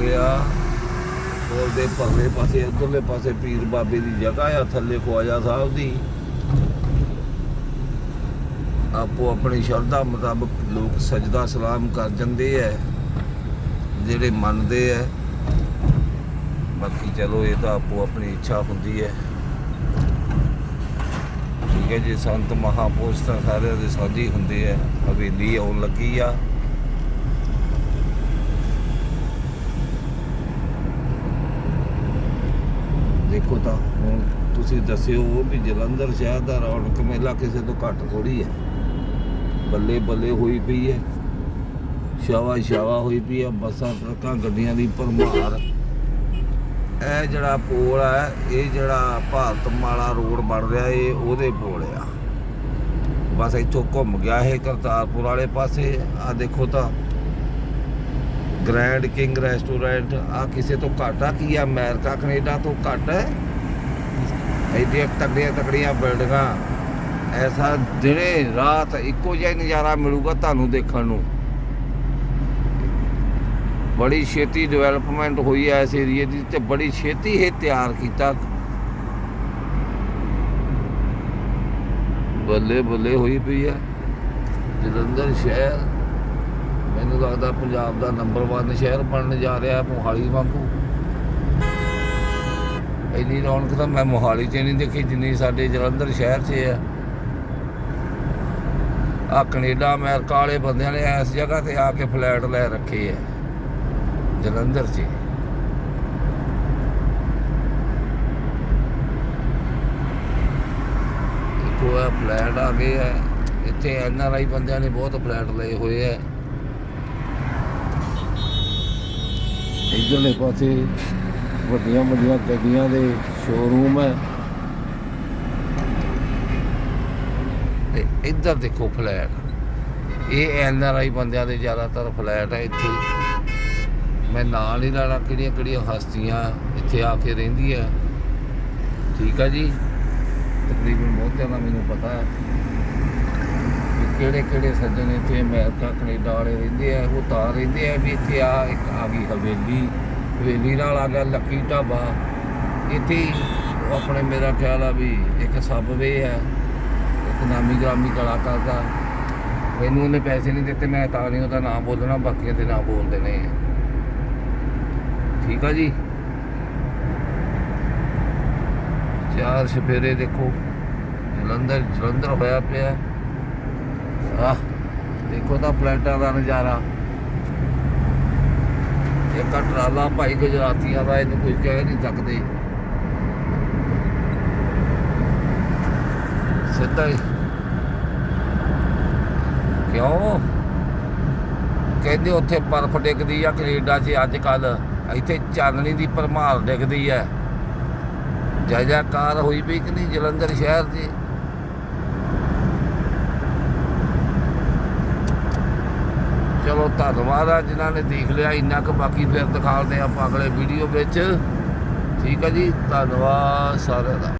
ਗਿਆ ਪੁਲ ਦੇ ਪਰਲੇ ਪਾਸੇ ਉਧਰਲੇ ਪਾਸੇ ਪੀਰ ਬਾਬੇ ਦੀ ਜਗ੍ਹਾ ਆ, ਥੱਲੇ ਖਵਾਜਾ ਸਾਹਿਬ ਦੀ। ਆਪੋ ਆਪਣੀ ਸ਼ਰਧਾ ਮੁਤਾਬਕ ਲੋਕ ਸਜਦਾ ਸਲਾਮ ਕਰ ਜਾਂਦੇ ਐ, ਜਿਹੜੇ ਮੰਨਦੇ ਐ। ਬਾਕੀ ਚਲੋ, ਇਹ ਤਾਂ ਆਪੋ ਆਪਣੀ ਇੱਛਾ ਹੁੰਦੀ ਹੈ ਠੀਕ ਹੈ ਜੀ, ਸੰਤ ਮਹਾਪੁਰਸ਼ ਤਾਂ ਸਾਰਿਆਂ ਦੇ ਸਾਂਝੀ ਹੁੰਦੇ ਆ ਹਵੇਲੀ ਆਉਣ ਲੱਗੀ ਆ। ਦੇਖੋ ਤਾਂ, ਹੁਣ ਤੁਸੀਂ ਦੱਸਿਓ ਵੀ ਜਲੰਧਰ ਸ਼ਹਿਰ ਦਾ ਰੌਣਕ ਮੇਲਾ ਕਿਸੇ ਤੋਂ ਘੱਟ ਥੋੜੀ ਹੈ। ਬੱਲੇ ਬੱਲੇ ਹੋਈ ਪਈ ਹੈ ਸ਼ਾਵਾ ਸ਼ਾਵਾ ਹੋਈ ਪਈ ਹੈ, ਬੱਸਾਂ, ਟਰੱਕਾਂ, ਗੱਡੀਆਂ ਦੀ ਭਰਮਾਰ। ਇਹ ਜਿਹੜਾ ਪੋਲ ਹੈ, ਇਹ ਜਿਹੜਾ ਭਾਰਤ ਮਾਲਾ ਰੋਡ ਬਣ ਰਿਹਾ, ਇਹ ਉਹਦੇ ਪੋਲ ਆ। ਬਸ ਇੱਥੋਂ ਘੁੰਮ ਗਿਆ ਇਹ ਕਰਤਾਰਪੁਰ ਵਾਲੇ ਪਾਸੇ ਆ ਦੇਖੋ ਤਾਂ ਗ੍ਰੈਂਡ ਕਿੰਗ ਰੈਸਟੋਰੈਂਟ ਆ ਕਿਸੇ ਤੋਂ ਘੱਟ ਆ, ਕੀ ਆ, ਅਮਰੀਕਾ, ਕੈਨੇਡਾ ਤੋਂ ਘੱਟ ਹੈ? ਐਡੀਆਂ ਤਕੜੀਆਂ ਤਕੜੀਆਂ ਬਿਲਡਿੰਗਾਂ ਐਸਾ ਦਿਨੇ ਰਾਤ ਇੱਕੋ ਜਿਹਾ ਨਜ਼ਾਰਾ ਮਿਲੂਗਾ ਤੁਹਾਨੂੰ ਦੇਖਣ ਨੂੰ। ਬੜੀ ਛੇਤੀ ਡਿਵੈਲਪਮੈਂਟ ਹੋਈ ਹੈ ਇਸ ਏਰੀਏ ਦੀ ਤੇ ਬੜੀ ਛੇਤੀ ਇਹ ਤਿਆਰ ਕੀਤਾ। ਬੱਲੇ ਬੱਲੇ ਹੋਈ ਪਈ ਹੈ ਜਲੰਧਰ ਸ਼ਹਿਰ ਮੈਨੂੰ ਲੱਗਦਾ ਪੰਜਾਬ ਦਾ ਨੰਬਰ 1 ਸ਼ਹਿਰ ਬਣਨ ਜਾ ਰਿਹਾ ਮੋਹਾਲੀ ਵਾਂਗੂ। ਇੰਨੀ ਰੌਣਕ ਤਾਂ ਮੈਂ ਮੋਹਾਲੀ 'ਚ ਨਹੀਂ ਦੇਖੀ, ਜਿੰਨੀ ਸਾਡੇ ਜਲੰਧਰ ਸ਼ਹਿਰ 'ਚ ਹੈ ਆ ਕੈਨੇਡਾ, ਅਮਰੀਕਾ ਵਾਲੇ ਬੰਦਿਆਂ ਨੇ ਇਸ ਜਗ੍ਹਾ ਤੇ ਆ ਕੇ ਫਲੈਟ ਲੈ ਰੱਖੇ ਹੈ ਜਲੰਧਰ 'ਚ। ਦੇਖੋ ਫਲੈਟ ਆ ਗਏ ਹੈ ਇੱਥੇ ਐਨ ਆਰ ਆਈ ਬੰਦਿਆਂ ਨੇ ਬਹੁਤ ਫਲੈਟ ਲਏ ਹੋਏ ਹੈ ਇਧਰਲੇ ਪਾਸੇ ਵੱਡੀਆਂ ਵੱਡੀਆਂ ਗੱਡੀਆਂ ਦੇ ਸ਼ੋਰੂਮ ਹੈ। ਤੇ ਇੱਧਰ ਦੇਖੋ ਫਲੈਟ। ਇਹ ਐਨ ਆਰ ਆਈ ਬੰਦਿਆਂ ਦੇ ਜ਼ਿਆਦਾਤਰ ਫਲੈਟ ਹੈ ਇੱਥੇ। ਮੈਂ ਨਾਲ ਹੀ ਲਾਣਾ ਕਿਹੜੀਆਂ ਕਿਹੜੀਆਂ ਹਸਤੀਆਂ ਇੱਥੇ ਆ ਕੇ ਰਹਿੰਦੀਆਂ। ਠੀਕ ਆ ਜੀ? ਤਕਰੀਬਨ ਬਹੁਤ ਜ਼ਿਆਦਾ ਮੈਨੂੰ ਪਤਾ ਹੈ। ਕਿਹੜੇ ਕਿਹੜੇ ਸੱਜਣ ਇੱਥੇ ਅਮਰੀਕਾ, ਕੈਨੇਡਾ ਵਾਲੇ ਰਹਿੰਦੇ ਆ, ਉਹ ਤਾਂ ਰਹਿੰਦੇ ਆ ਵੀ ਇੱਥੇ ਆ ਇੱਕ ਆ ਗਈ ਹਵੇਲੀ ਹਵੇਲੀ ਨਾਲ ਆ ਗਿਆ ਲੱਕੀ ਢਾਬਾ। ਇੱਥੇ ਆਪਣੇ ਮੇਰਾ ਖਿਆਲ ਆ ਵੀ ਇੱਕ ਸਬਵੇ ਹੈ ਇੱਕ ਨਾਮੀ ਗ੍ਰਾਮੀ ਕਲਾਕਾਰ ਦਾ। ਮੈਨੂੰ ਉਹਨੇ ਪੈਸੇ ਨਹੀਂ ਦਿੱਤੇ, ਮੈਂ ਤਾਂ ਨਹੀਂ ਉਹਦਾ ਨਾਮ ਬੋਲਣਾ ਬਾਕੀਆਂ ਦੇ ਨਾਮ ਬੋਲਦੇ ਨੇ ਠੀਕ ਆ ਜੀ? ਚਾਰ ਸਫੇਰੇ ਦੇਖੋ, ਜਲੰਧਰ ਜਲੰਧਰ ਹੋਇਆ ਪਿਆ। ਆਹ ਦੇਖੋ ਤਾਂ ਫਲੈਟਾਂ ਦਾ ਨਜ਼ਾਰਾ। ਇੱਕ ਆਹ ਟਰਾਲਾ ਭਾਈ ਗੁਜਰਾਤੀਆਂ ਦਾ, ਇਹਨੂੰ ਕੁਝ ਕਹਿ ਨਹੀਂ ਸਕਦੇ। ਸਿੱਧਾ ਹੀ। ਕਿਉਂ? ਕਹਿੰਦੇ ਉੱਥੇ ਬਰਫ਼ ਡਿੱਗਦੀ ਆ, ਕੈਨੇਡਾ 'ਚ ਅੱਜ ਕੱਲ ਇੱਥੇ ਚਾਨਣੀ ਦੀ ਭਰਮਾਰ ਡਿੱਗਦੀ ਆ। ਜੈ ਜੈਕਾਰ ਹੋਈ ਪਈ ਕਿ ਨਹੀਂ ਜਲੰਧਰ ਸ਼ਹਿਰ 'ਚ? ਚਲੋ ਧੰਨਵਾਦ ਆ, ਜਿਨ੍ਹਾਂ ਨੇ ਦੇਖ ਲਿਆ ਇੰਨਾ ਕੁ, ਬਾਕੀ ਫਿਰ ਦਿਖਾਉਂਦੇ ਆਪਾਂ ਅਗਲੇ ਵੀਡੀਓ ਵਿੱਚ। ਠੀਕ ਹੈ ਜੀ, ਧੰਨਵਾਦ ਸਾਰਿਆਂ ਦਾ।